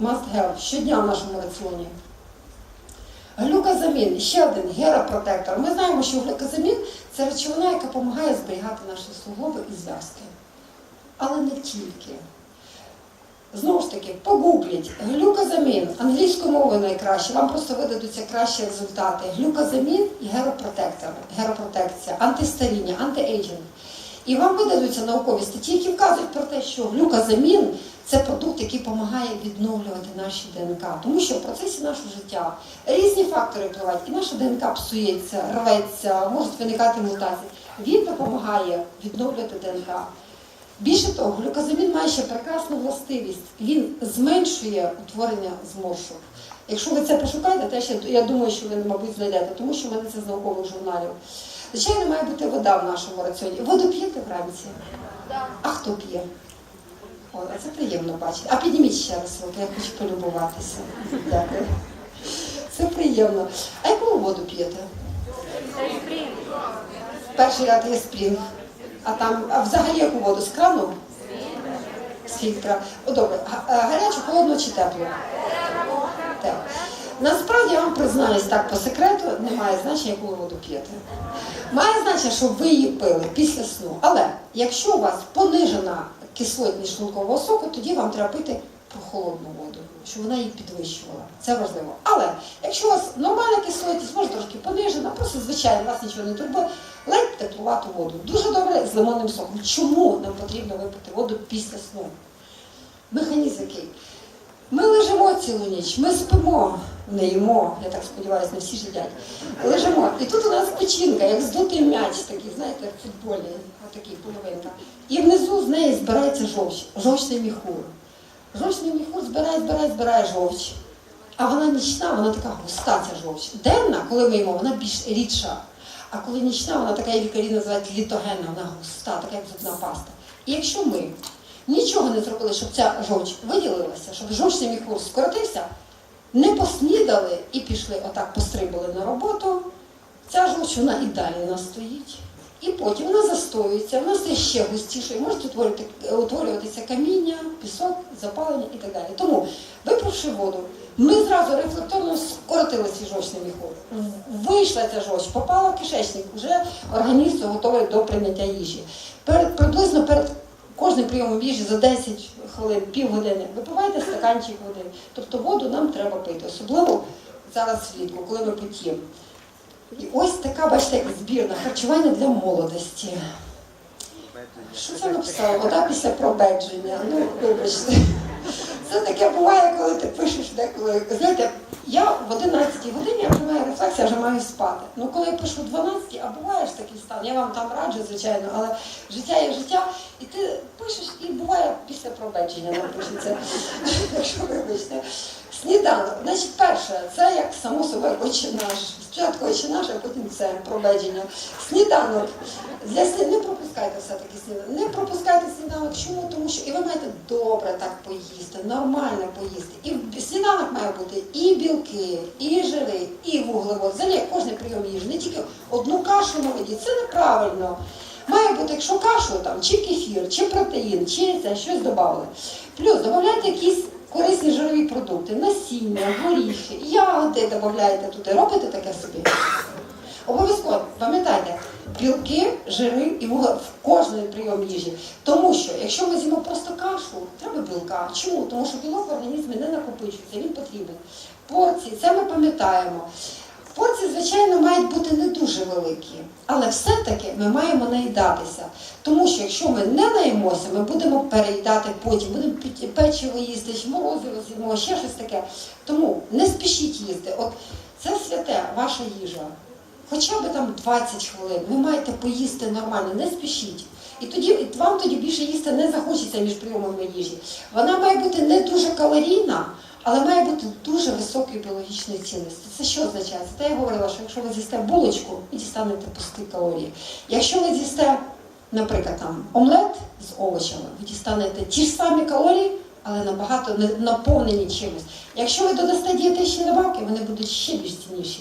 must have щодня в нашому раціоні. Глюкозамін, ще один геропротектор. Ми знаємо, що глюкозамін це речовина, яка допомагає зберігати наші суглоби і зв'язки. Але не тільки. Знову ж таки, погугліть глюкозамін, англійською мовою найкраще, вам просто видадуться кращі результати. Глюкозамін і геропротектор, геропротекція, антистаріння, антиейджинг. І вам видадуться наукові статті, які вказують про те, що глюкозамін це продукт, який допомагає відновлювати наші ДНК. Тому що в процесі нашого життя різні фактори впливають, і наша ДНК псується, рветься, можуть виникати мутації. Він допомагає відновлювати ДНК. Більше того, глюкозамін має ще прекрасну властивість. Він зменшує утворення зморшок. Якщо ви це пошукаєте, теж я, думаю, що ви, мабуть, знайдете, тому що в мене це з наукових журналів. Звичайно, має бути вода в нашому раціоні. Воду п'єте вранці? А хто п'є? О, це приємно бачити. А підніміть ще раз руки, я хочу полюбуватися. Дякую. Це приємно. А яку воду п'єте? Перший ряд є спрінг. А там, а взагалі яку воду? З крану? З фільтра. О, добре. Е, Гарячу, холодну чи теплу? Теплу. Насправді я вам признаюсь так по секрету, немає значення, яку ви воду п'єте. Має значення, що ви її пили після сну. Але якщо у вас понижена кислотність шлункового соку, тоді вам треба пити прохолодну воду, щоб вона її підвищувала. Це важливо. Але якщо у вас нормальна кислотність, може трошки понижена, просто звичайно, вас нічого не турбує, ледь теплувату воду. Дуже добре з лимонним соком. Чому нам потрібно випити воду після сну? Механізм який? Ми лежимо цілу ніч, ми спимо, не їмо, я так сподіваюся, не всі ж. Лежимо. І тут у нас печінка, як здутий м'яч, такий, знаєте, як в футболі, отакий половинка. І внизу з неї збирається жовч, жовчний міхур. Жовчний міхур збирає, збирає, збирає жовч. А вона нічна, вона така густа ця жовч. Денна, коли ми їмо, вона більш рідша. А коли нічна, вона така, як лікарі називають літогенна, вона густа, така як зубна паста. І якщо ми нічого не зробили, щоб ця жовч виділилася, щоб жовчний міхур скоротився, не поснідали і пішли отак, пострибали на роботу, ця жовч вона і далі у нас стоїть. І потім вона застоюється, вона стає ще густішою, можуть утворювати, утворюватися каміння, пісок, запалення і так далі. Тому, випивши воду, ми зразу рефлекторно скоротили цей жовчний міхур. Вийшла ця жовч, попала в кишечник, вже організм готовий до прийняття їжі. Перед, приблизно перед кожним прийомом їжі за 10 хвилин, півгодини випивайте стаканчик води. Тобто воду нам треба пити, особливо зараз влітку, коли ми потіємо. І ось така, бачите, як збірна харчування для молодості. Що це написала? Вода після пробедження. Ну, вибачте. Це таке буває, коли ти пишеш деколи. Знаєте, я в 11 годині я вже маю я вже маю спати. Ну коли я пишу в 12, а буває ж такий стан, я вам там раджу, звичайно, але життя є життя, і ти пишеш, і буває після пробедження напишеться. Якщо вибачте. Сніданок. Значить, перше, це як само собою очі наш. Спочатку очі наш, а потім це пробедження. Сніданок. Для сні... Не пропускайте все-таки сніданок. Не пропускайте сніданок. Чому? Тому що і ви маєте добре так поїсти, нормально поїсти. І сніданок має бути і білки, і жири, і вуглевод. Взагалі кожен прийом їжі. Не тільки одну кашу на воді. Це неправильно. Має бути, якщо кашу, там, чи кефір, чи протеїн, чи це щось додали. Плюс додавайте якісь корисні жирові продукти, насіння, горіхи, ягоди додаєте туди, робите таке собі. Обов'язково пам'ятайте, білки, жири і вугле в кожний прийом їжі. Тому що якщо ми з'їмо просто кашу, треба білка. Чому? Тому що білок в організмі не накопичується, він потрібен. Порції, це ми пам'ятаємо. Порції, звичайно, мають бути не дуже великі, але все-таки ми маємо наїдатися. Тому що якщо ми не наїмося, ми будемо переїдати потім, будемо печиво їсти, морозиво з'їмо, ще щось таке. Тому не спішіть їсти. От це святе, ваша їжа. Хоча б там 20 хвилин, ви маєте поїсти нормально, не спішіть. І тоді і вам тоді більше їсти не захочеться між прийомами їжі. Вона має бути не дуже калорійна, але має бути дуже високої біологічної цінності. Це що означає? Це те я говорила, що якщо ви з'їсте булочку, ви дістанете пусті калорії. Якщо ви з'їсте, наприклад, там омлет з овочами, ви дістанете ті ж самі калорії, але набагато наповнені чимось. Якщо ви додасте дієтичні добавки, вони будуть ще більш цінніші.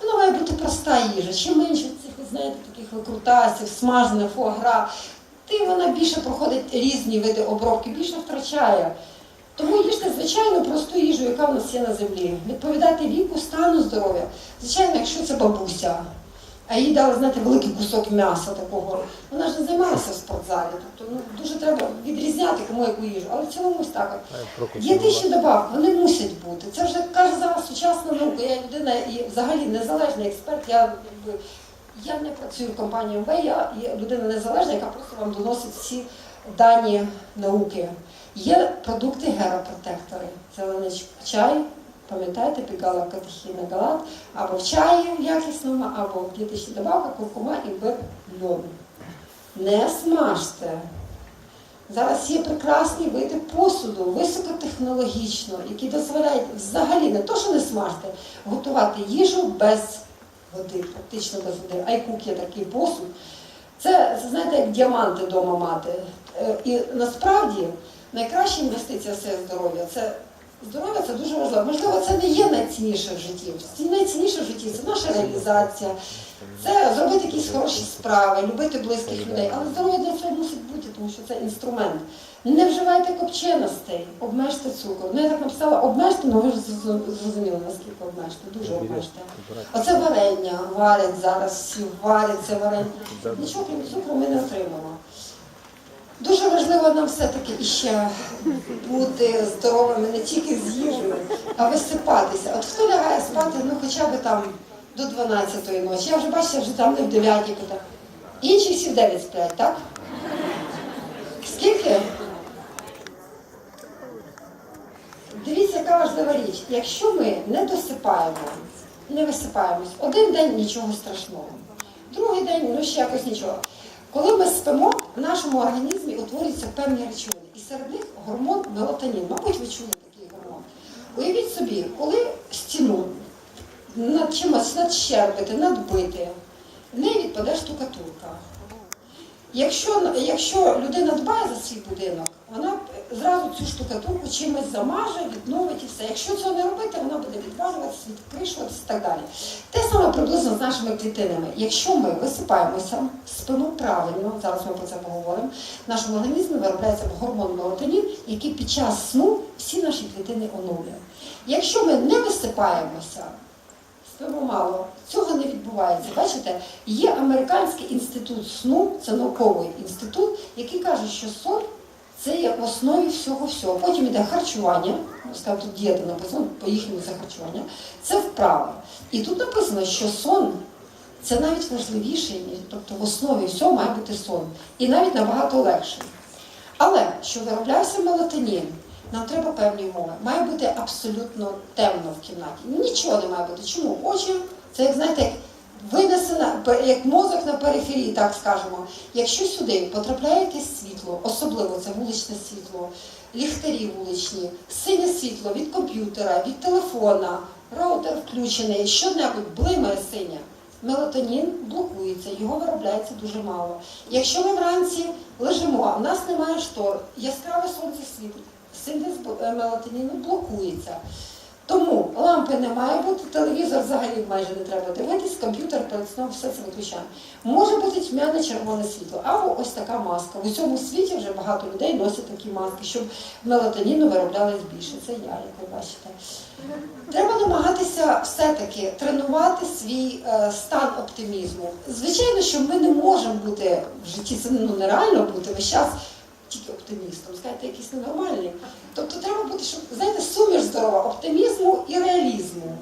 Вона має бути проста їжа. Чим менше цих, знаєте, таких викрутасів, смажених фуагра, тим вона більше проходить різні види обробки, більше втрачає. Тому їжте, звичайно. просту їжу, яка в нас є на землі. Відповідати віку, стану здоров'я. Звичайно, якщо це бабуся, а їй дали, знаєте, великий кусок м'яса такого. Вона ж не займалася в спортзалі. Тобто ну, дуже треба відрізняти кому яку їжу. Але в цілому ось так. Дієтичні добавки, вони мусять бути. Це вже каже зараз сучасна наука. Я людина і взагалі незалежний експерт. Я, я не працюю в компанії МВ, я є людина незалежна, яка просто вам доносить всі дані науки. Є продукти геропротектори. Зелений чай, пам'ятаєте, пігала катехіна галат, або в чаї якісному, або в дієтичній добавка, куркума і бир льон. Не смажте. Зараз є прекрасні види посуду, високотехнологічно, які дозволяють взагалі не то, що не смажте, готувати їжу без води, практично без води. Айкук є такий посуд. Це, це знаєте, як діаманти вдома мати. Е, І насправді найкраща інвестиція в своє здоров'я це здоров'я це дуже важливо. Можливо, це не є найцінніше в житті. Найцінніше в житті це наша реалізація, це зробити якісь хороші справи, любити близьких людей. Але здоров'я для цього мусить бути, тому що це інструмент. Не вживайте копченостей, обмежте цукор. Ну я так написала, обмежте, ну ви ж зрозуміли, наскільки обмежте, дуже обмежте. Оце варення варять зараз, всі варять це варення. Нічого крім цукру ми не важливо нам все-таки іще бути здоровими не тільки з їжею, а висипатися. От хто лягає спати, ну хоча б там до 12-ї ночі. Я вже бачите, вже там не в 9 куди. Інші всі в 9 сплять, так? Скільки? Дивіться, яка важлива річ. Якщо ми не досипаємо, не висипаємось, один день нічого страшного, другий день ну ще якось нічого. Коли ми спимо, в нашому організмі утворюються певні речовини. І серед них гормон мелатонін. Мабуть, ви чули такий гормон. Уявіть собі, коли стіну над чимось надщербити, надбити, в неї відпаде штукатурка. Якщо, якщо людина дбає за свій будинок, зразу цю штукатурку чимось замаже, відновить і все. Якщо цього не робити, вона буде відвалюватися, відкришуватися і так далі. Те саме приблизно з нашими клітинами. Якщо ми висипаємося, спимо правильно, зараз ми про це поговоримо, в нашому організмі виробляється гормон мелатонін, який під час сну всі наші клітини оновлює. Якщо ми не висипаємося, Спимо мало. Цього не відбувається. Бачите, є американський інститут сну, це науковий інститут, який каже, що сон це є в основі всього всього. Потім йде харчування, скажімо, тут дієта написано, по їхньому це харчування, це вправа. І тут написано, що сон це навіть важливіше, тобто в основі всього має бути сон. І навіть набагато легше. Але щоб вироблявся мелатонін, нам треба певні умови. Має бути абсолютно темно в кімнаті. Нічого не має бути. Чому? Очі, це як знаєте, винесена, як мозок на периферії, так скажемо. Якщо сюди потрапляє якесь світло, особливо це вуличне світло, ліхтарі вуличні, синє світло від комп'ютера, від телефона, роутер включений, що-небудь блимає синє. Мелатонін блокується, його виробляється дуже мало. Якщо ми вранці лежимо, а в нас немає штор, яскраве сонце світить, синтез мелатоніну блокується. Тому лампи не має бути, телевізор взагалі майже не треба дивитись, комп'ютер перед сном все це виключаємо. Може бути тьмяне червоне світло, або ось така маска. В усьому світі вже багато людей носять такі маски, щоб мелатоніну вироблялось більше. Це я, як ви бачите. Треба намагатися все-таки тренувати свій е, стан оптимізму. Звичайно, що ми не можемо бути в житті, це ну, нереально бути весь час тільки оптимістом, сказати, якийсь ненормальний. Тобто треба бути, щоб, знаєте, суміш здорова оптимізму і реалізму.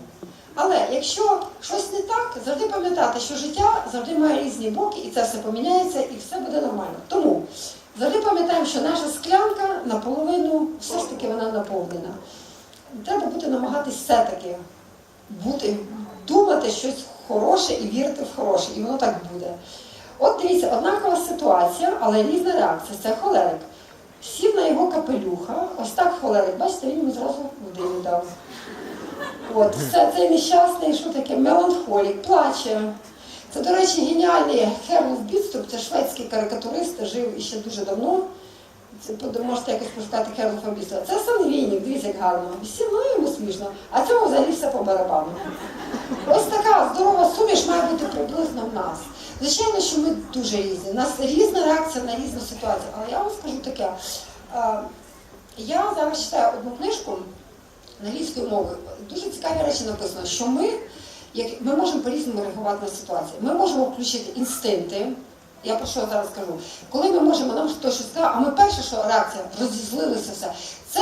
Але якщо щось не так, завжди пам'ятати, що життя завжди має різні боки, і це все поміняється, і все буде нормально. Тому завжди пам'ятаємо, що наша склянка наполовину все ж таки вона наповнена. Треба буде намагатись все-таки бути, думати щось хороше і вірити в хороше, і воно так буде. От дивіться, однакова ситуація, але різна реакція. Це холерик. Сів на його капелюха, ось так холерик, бачите, він йому зразу води дав. От, все, цей нещасний, що таке, меланхолік, плаче. Це, до речі, геніальний Херлов Бідструп, це шведський карикатурист, жив іще дуже давно. Це можете якось пошукати Херлофа Бідструпа. Це Сангвінік, дивіться, як гарно. Всі ну йому смішно, а цьому взагалі все по барабану. Ось така здорова суміш має бути приблизно в нас. Звичайно, що ми дуже різні. У нас різна реакція на різну ситуацію. Але я вам скажу таке. Я зараз читаю одну книжку англійською мовою. Дуже цікаві речі написано, що ми, як ми можемо по-різному реагувати на ситуацію. Ми можемо включити інстинкти. Я про що зараз кажу? Коли ми можемо нам хтось щось сказав, а ми перше, що реакція розізлилися все. Це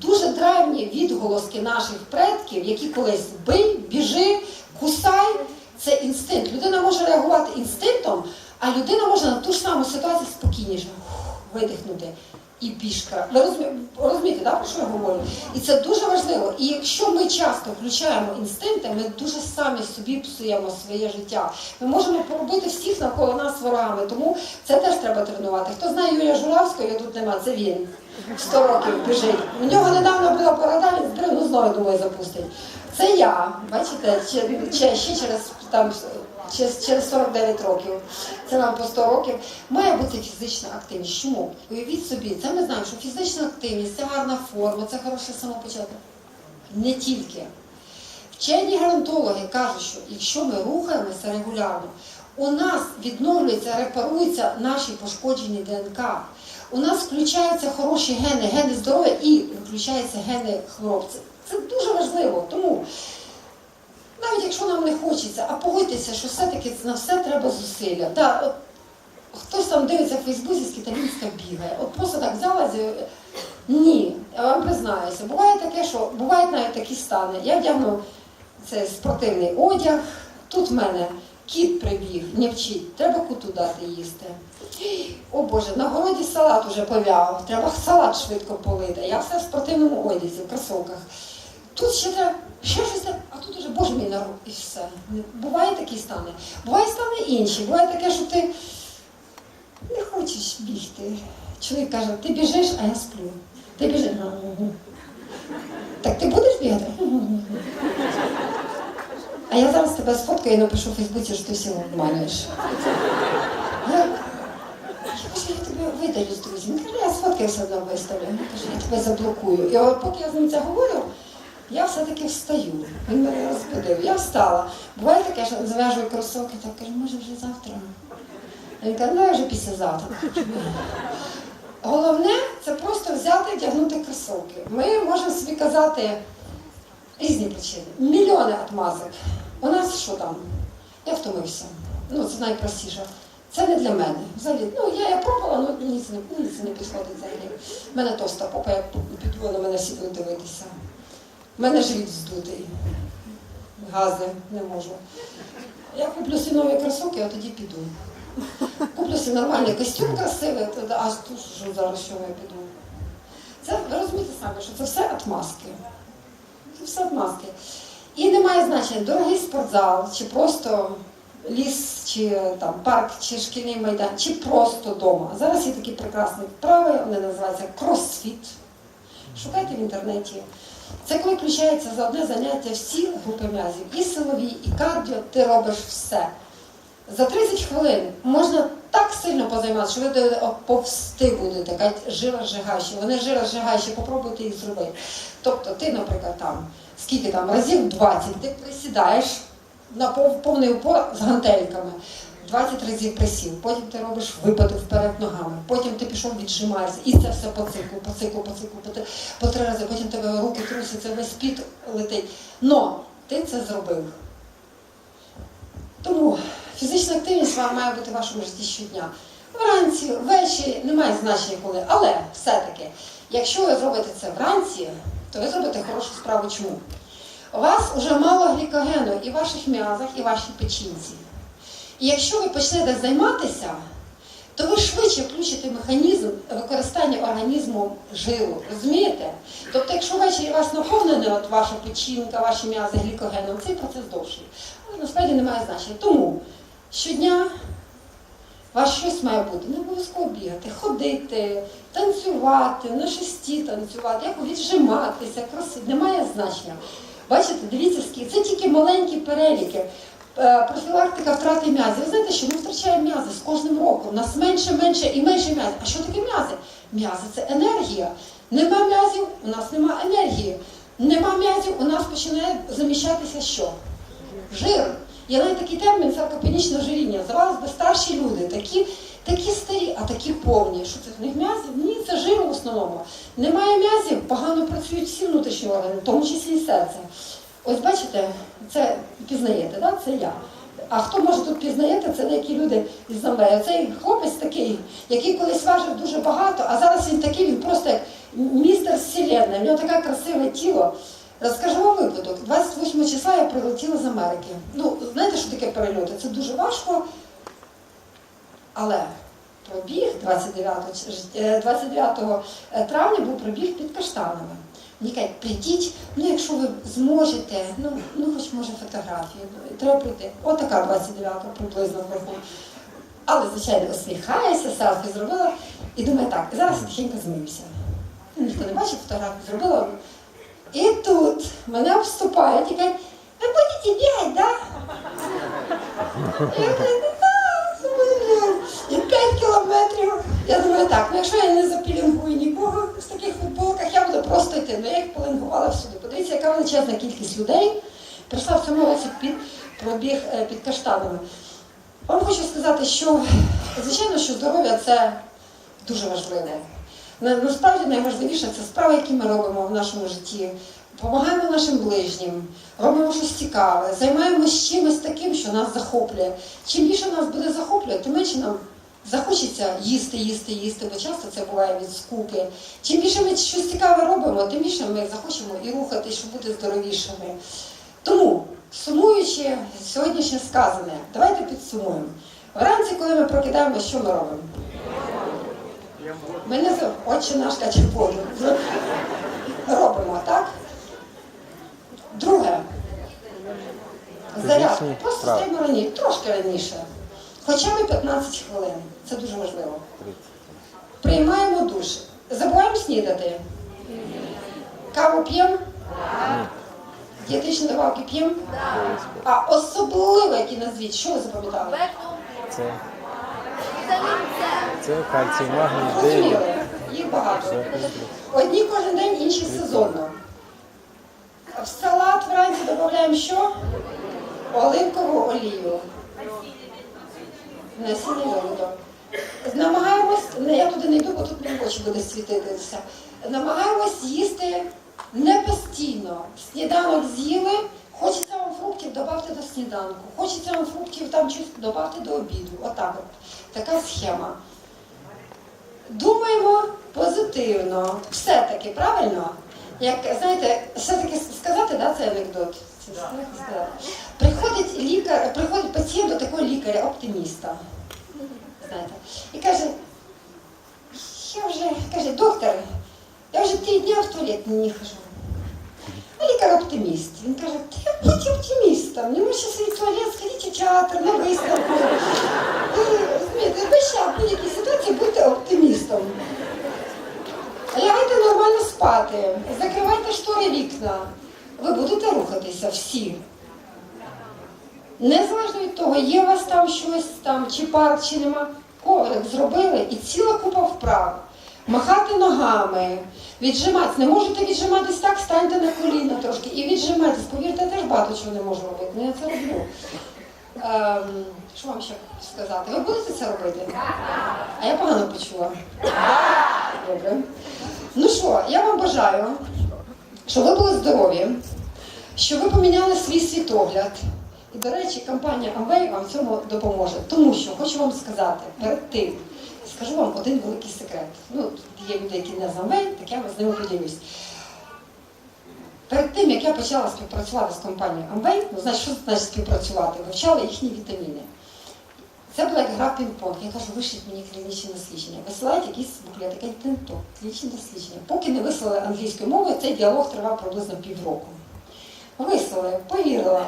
дуже древні відголоски наших предків, які колись бий, біжи, кусай. Це інстинкт. Людина може реагувати інстинктом, а людина може на ту ж саму ситуацію спокійніше видихнути і пішка. Ви розумі- розумієте, да, про що я говорю? І це дуже важливо. І якщо ми часто включаємо інстинкти, ми дуже самі собі псуємо своє життя. Ми можемо поробити всіх навколо нас ворогами, тому це теж треба тренувати. Хто знає Юрія Журавського, його тут нема, це він. 100 років біжить. У нього недавно була борода, він збрив, ну знову думаю, запустить. Це я, бачите, чи, чи ще через там через, через 49 років, це нам по 100 років, має бути фізична активність. Чому? Уявіть собі, це ми знаємо, що фізична активність це гарна форма, це хороше самопочаток. Не тільки. Вчені геронтологи кажуть, що якщо ми рухаємося регулярно, у нас відновлюються, репаруються наші пошкоджені ДНК. У нас включаються хороші гени, гени здоров'я і включаються гени. Це, це дуже важливо. Тому навіть якщо нам не хочеться, а погодьтеся, що все-таки на все треба зусилля. Да, от, хтось там дивиться в Фейсбуці, скіталінська бігає. От просто так взяла. Ні, я вам признаюся. Буває таке, що бувають навіть такі стани. Я вдягну цей спортивний одяг. Тут в мене кіт прибіг, не вчить, треба куту дати їсти. О Боже, на городі салат уже повяв, треба салат швидко полити. Я все в спортивному одязі, в кросовках. Тут ще треба, ще щось, а тут уже, боже мій народ, і все. Буває такі стани. Буває стани інші. Буває таке, що ти не хочеш бігти. Чоловік каже, ти біжиш, а я сплю. Ти біжиш. Так ти будеш бігати? А я зараз тебе сфоткаю і напишу в Фейсбуці, що ти всі обманюєш. Я, я я тебе видалю з друзів. Каже, я сфоткаю все одно виставлю. Каже, я тебе заблокую. І от поки я з ним це говорю, я все-таки встаю. Він мене розбудив. Я встала. Буває таке, що зв'яжу кросовки, так кажу, може вже завтра. Він каже, ну я вже післязавтра. Головне це просто взяти і вдягнути кросовки. Ми можемо собі казати різні причини. Мільйони отмазок. У нас що там? Я втомився. Ну, це найпростіше. Це не для мене. Взагалі, ну я, я пробувала, ну мені це не, не підходить взагалі. У мене товста попа, я на мене всі дивитися. У мене живіт здутий. Гази не можу. Я куплю собі нові кросовки, а тоді піду. Куплю собі нормальний костюм красивий, тоді аж тут що зараз що я піду. Це ви розумієте самі, що це все отмазки. Це все отмазки. І немає значення, дорогий спортзал, чи просто ліс, чи там парк, чи шкільний майдан, чи просто вдома. Зараз є такі прекрасні вправи, вони називаються кросфіт. Шукайте в інтернеті. Це коли включається за одне заняття всі групи м'язів, і силові, і кардіо, ти робиш все. За 30 хвилин можна так сильно позайматися, що ви повсти будете, кажуть, жирозжигаючі. Вони жирозжигаючі, попробуйте їх зробити. Тобто ти, наприклад, там, скільки там, разів 20, ти присідаєш на повний упор з гантельками. 20 разів присів, потім ти робиш випади вперед ногами, потім ти пішов віджимаєшся, і це все по циклу, по циклу, по циклу, по, по три рази, потім тебе руки трусяться, весь піт летить. Но ти це зробив. Тому фізична активність має бути в вашому житті щодня. Вранці, ввечері, немає значення коли. Але все-таки, якщо ви зробите це вранці, то ви зробите хорошу справу. Чому? У вас вже мало глікогену і в ваших м'язах, і в вашій печінці. І якщо ви почнете займатися, то ви швидше включите механізм використання організмом жиру. Розумієте? Тобто, якщо ввечері вас наповнена от ваша печінка, ваші м'язи глікогеном, цей процес довший. Але насправді немає значення. Тому щодня у вас щось має бути. Не обов'язково бігати, ходити, танцювати, на шесті танцювати, як віджиматися, красити, немає значення. Бачите, дивіться, скільки це тільки маленькі переліки. Е, Профілактика втрати м'язів. Ви знаєте, що ми втрачаємо м'язи з кожним роком. У нас менше, менше і менше м'язів. А що таке м'язи? М'язи це енергія. Нема м'язів, у нас нема енергії. Нема м'язів, у нас починає заміщатися що? Жир. Є навіть такий термін саркопенічне ожиріння. Здавалось би, старші люди, такі, Такі старі, а такі повні. Що це в них м'язів? Ні, це жир в основному. Немає м'язів, погано працюють всі внутрішні органи, в тому числі і серце. Ось бачите, це пізнаєте, да? це я. А хто може тут пізнаєте, це деякі люди із Замбея. Цей хлопець такий, який колись важив дуже багато, а зараз він такий, він просто як містер Вселенної. В нього таке красиве тіло. Розкажу вам випадок. 28 числа я прилетіла з Америки. Ну, знаєте, що таке перельоти? Це дуже важко, але пробіг 29, ч- е, 29 травня був пробіг під каштанами. Мені кажуть, прийдіть, ну якщо ви зможете, ну, ну хоч може фотографію, треба прийти. Отака 29-та приблизно вверху. Але, звичайно, усміхаюся, селфі зробила і думаю, так, зараз тихенько змиюся. Ну, Ніхто не бачив фотографію, зробила. І тут мене обступають і кажуть, ви будете бігати, да? Я кажу, «Ну, да. І 5 кілометрів. Я думаю, так, ну якщо я не запілінгую нікого з таких просто йти. Ну я їх полінгувала всюди. Подивіться, яка величезна кількість людей прийшла в цьому році під пробіг е, під каштанами. Вам хочу сказати, що звичайно, що здоров'я це дуже важливо. Насправді найважливіше це справи, які ми робимо в нашому житті. Допомагаємо нашим ближнім, робимо щось цікаве, займаємося чимось таким, що нас захоплює. Чим більше нас буде захоплювати, тим менше нам захочеться їсти, їсти, їсти, бо часто це буває від скуки. Чим більше ми щось цікаве робимо, тим більше ми захочемо і рухатись, щоб бути здоровішими. Тому, сумуючи сьогоднішнє сказане, давайте підсумуємо. Вранці, коли ми прокидаємося, що ми робимо? Ми не отче наш каче. Робимо, так? Друге. Фізичні Просто стаємо раніше, трошки раніше. Хоча б 15 хвилин. Це дуже важливо. Приймаємо душ. Забуваємо снідати. Каву п'ємо? Дієтичні добавки п'ємо? А особливо, які назвіть, що ви запам'ятали? Це, це кальцій, магній, Д. Зрозуміли, їх багато. Одні кожен день, інші сезонно. В салат вранці додаємо що? Оливкову олію. Насіння жолудок. Намагаємось, я туди не йду, бо тут мені очі буде світитися. Намагаємось їсти не постійно. Сніданок з'їли, хочеться вам фруктів, додавте до сніданку. Хочеться вам фруктів там щось додавте до обіду. Отак от. Така схема. Думаємо позитивно. Все-таки, правильно? Як знаєте, все-таки сказати, да, це анекдот. Це сказати. Приходить лікар, приходить пацієнт до такого лікаря-оптиміста. Знаєте, і каже, я вже, каже, доктор, я вже три дні в туалет не хожу. А лікар оптиміст. Він каже, ти будь оптимістом, не можеш свій туалет, сходіть у театр, на виставку. Ви розумієте, весь час в будь-якій ситуації будьте оптимістом. Лягайте нормально спати, закривайте штори вікна. Ви будете рухатися всі. Незалежно від того, є у вас там щось там, чи парк, чи нема. Коврик зробили і ціла купа вправ. Махати ногами, віджиматися. Не можете віджиматись так, станьте на коліна трошки і віджимайтесь. Повірте, теж багато чого не можу робити, але я це роблю. Ем, що вам ще сказати? Ви будете це робити? А я погано почула. Добре. Ну що, я вам бажаю, щоб ви були здорові, щоб ви поміняли свій світогляд. І, до речі, компанія Amway вам в цьому допоможе. Тому що хочу вам сказати перед тим, скажу вам один великий секрет. Ну, є люди, які не з Amway, так я з ними поділюсь. Перед тим, як я почала співпрацювати з компанією Amway, ну, значить, що значить співпрацювати? Вивчала їхні вітаміни. Це була гра пінг-понг. Я кажу, вишліть мені клінічні дослідження. Висилають якийсь буклет, який тинто, клінічні дослідження. Поки не вислали англійською мовою, цей діалог тривав приблизно півроку. Вислали, повірила.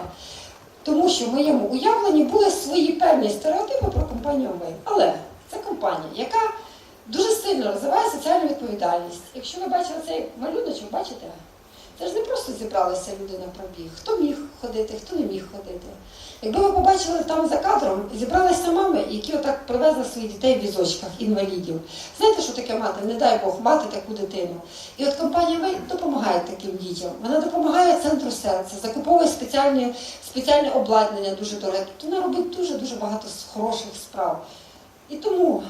Тому що в моєму уявленні були свої певні стереотипи про компанію Amway. Але це компанія, яка дуже сильно розвиває соціальну відповідальність. Якщо ви бачили цей малюночок, бачите? Це ж не просто зібралися люди на пробіг. Хто міг ходити, хто не міг ходити. Якби ви побачили там за кадром, зібралися мами, які отак привезли своїх дітей в візочках, інвалідів. Знаєте, що таке мати? Не дай Бог, мати таку дитину. І от компанія Вей допомагає таким дітям. Вона допомагає центру серця, закуповує спеціальне, спеціальне обладнання дуже дороге. Тобто вона робить дуже-дуже багато хороших справ. І тому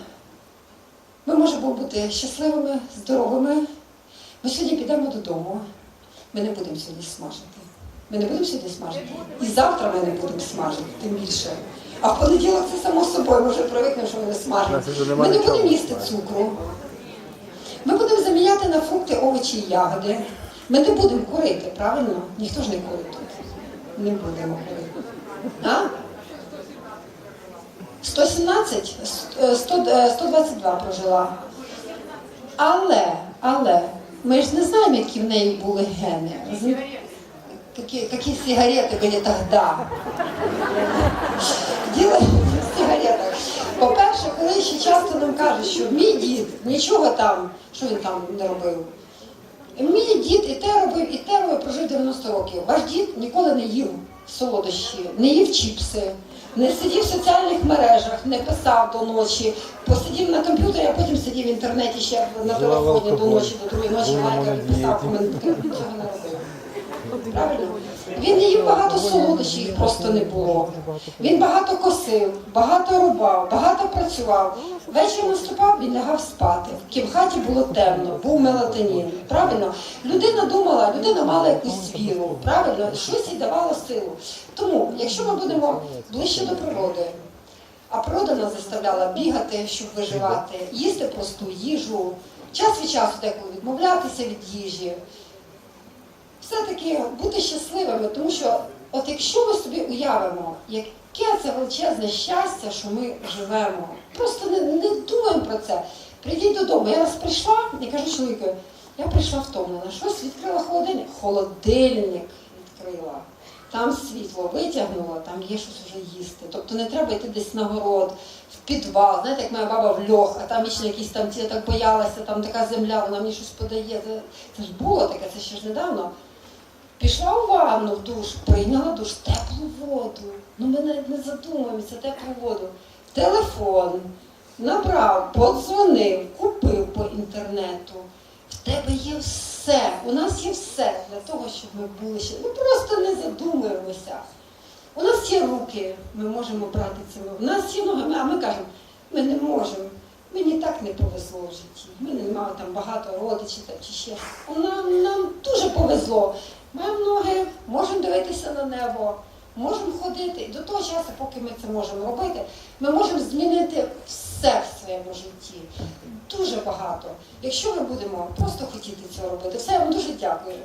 ми можемо бути щасливими, здоровими. Ми сьогодні підемо додому. Ми не будемо сьогодні смажити. Ми не будемо сьогодні смажити. І завтра ми не будемо смажити, тим більше. А в понеділок це само собою, ми вже привикнемо, що ми не смажимо. Ми не будемо їсти цукру. Ми будемо заміняти на фрукти, овочі і ягоди. Ми не будемо курити, правильно? Ніхто ж не курить тут. Не будемо курити. А? 117, е, 100, е, 122 прожила. Але, але, ми ж не знаємо, які в неї були гени. Які, які сигарети були тоді. Діло в сигаретах. По-перше, коли ще часто нам кажуть, що мій дід нічого там, що він там не робив. Мій дід і те робив, і те робив, прожив 90 років. Ваш дід ніколи не їв солодощі, не їв чіпси, не сидів в соціальних мережах, не писав до ночі, посидів на комп'ютері, а потім сидів в інтернеті ще на телефоні до ночі, до другої ночі лайка лайкав, монодієті. писав коментарі. нічого не робив. Правильно? Він їв багато солодощів, їх просто не було. Він багато косив, багато рубав, багато працював. Вечір наступав, він лягав спати. В хаті було темно, був мелатонін. Правильно? Людина думала, людина мала якусь віру, правильно? Щось їй давало силу. Тому, якщо ми будемо ближче до природи, а природа нас заставляла бігати, щоб виживати, їсти просту їжу, час від часу деколи відмовлятися від їжі все-таки бути щасливими, тому що от якщо ми собі уявимо, яке це величезне щастя, що ми живемо, просто не, не думаємо про це. Прийдіть додому. Я раз прийшла і кажу чоловіку, я прийшла втомлена. Щось відкрила холодильник. Холодильник відкрила. Там світло витягнула, там є щось вже їсти. Тобто не треба йти десь на город, в підвал. Знаєте, як моя баба в льох, а там вічно якісь там ті, я так боялася, там така земля, вона мені щось подає. Це, це ж було таке, це ще ж недавно. Пішла у ванну в душ, прийняла душ, теплу воду. Ну ми навіть не задумуємося, теплу воду. Телефон набрав, подзвонив, купив по інтернету. В тебе є все, у нас є все для того, щоб ми були ще. Ми просто не задумуємося. У нас є руки, ми можемо брати цими. У нас є ноги, а ми кажемо, ми не можемо. Мені так не повезло в житті. Ми не мали там багато родичів чи ще. Нам, нам дуже повезло. Маємо ноги, можемо дивитися на небо, можемо ходити. І до того часу, поки ми це можемо робити, ми можемо змінити все в своєму житті. Дуже багато. Якщо ми будемо просто хотіти цього робити, все, я вам дуже дякую.